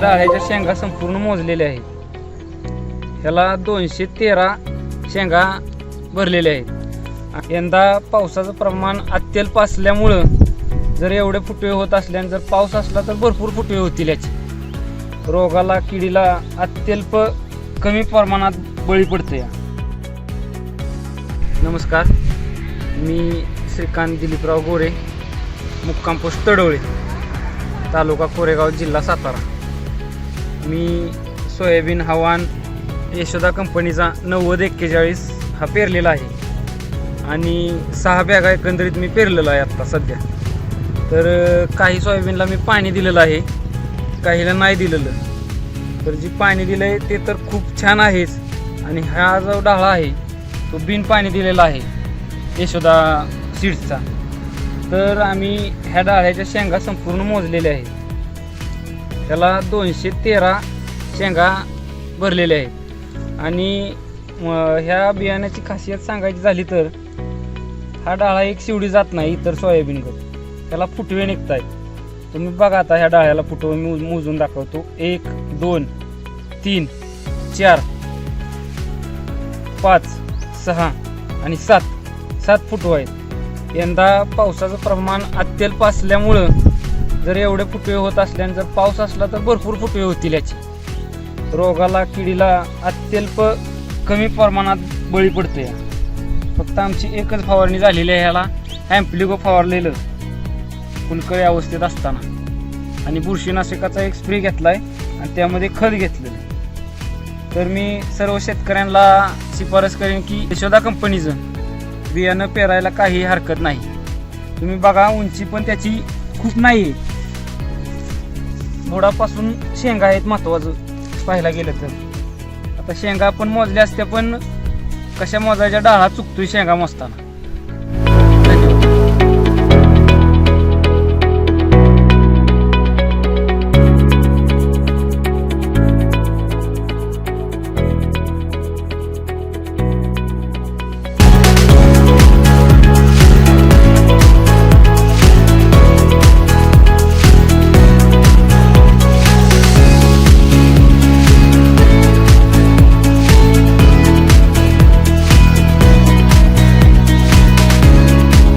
डाळ्याच्या शेंगा संपूर्ण मोजलेल्या आहेत. ह्याला दोनशे तेरा शेंगा भरलेल्या आहेत. यंदा पावसाचं प्रमाण अत्यल्प असल्यामुळं जर एवढे फुटवे होत असल्याने जर पाऊस असला तर भरपूर फुटवे होतील याचे. रोगाला किडीला अत्यल्प कमी प्रमाणात बळी पडते या नमस्कार. मी श्रीकांत दिलीपराव गोरे मुक्काम पोस्ट तडवळे तालुका कोरेगाव जिल्हा सातारा. मी सोयाबीन हवान यशोदा कंपनीचा नव्वद एक्केचाळीस हा पेरलेला आहे. आणि सहा बॅगा एकंदरीत मी पेरलेला आहे आत्ता सध्या. तर काही सोयाबीनला मी पाणी दिलेलं आहे. काहीला नाही दिलेलं. तर जी पाणी दिलं आहे ते तर खूप छान आहेच. आणि हा जो डाळा आहे तो बिन पाणी दिलेला आहे. यशोदा सीड्सचा. तर आम्ही ह्या डाळ्याच्या शेंगा संपूर्ण मोजलेल्या आहेत. त्याला दोनशे तेरा शेंगा भरलेल्या आहेत. आणि ह्या बियाण्याची खासियत सांगायची झाली तर हा डाळा एक शिवडी जात नाही इतर सोयाबीनकडे त्याला फुटवे निघत आहेत तुम्ही बघा आता ह्या डाळ्याला फुटवे मी मोजून दाखवतो. एक दोन तीन चार पाच सहा आणि सात. सात फुटवं आहेत. यंदा पावसाचं प्रमाण अत्यल्प असल्यामुळं जर एवढे फुटवे होत असल्याने जर पाऊस असला तर भरपूर फुटवे होतील याचे. रोगाला किडीला अत्यल्प कमी प्रमाणात बळी पडते फक्त आमची एकच फवारणी झालेली आहे ह्याला ॲम्प्लिगो फवारलेलं. फुलकळी अवस्थेत असताना. आणि बुरशीनाशकाचा एक स्प्रे घेतला आहे आणि त्यामध्ये खत घेतलेलं. आहे तर मी सर्व शेतकऱ्यांना शिफारस करेन की यशोदा कंपनीचं बियाणं पेरायला काही हरकत नाही. तुम्ही बघा उंची पण त्याची खूप नाही आहे शेंगा आहेत महत्वाचं पाहायला गेलं तर. आता शेंगा आपण मोजल्या असत्या पण कशा मोजायच्या? डाळा चुकतोय शेंगा मोजताना.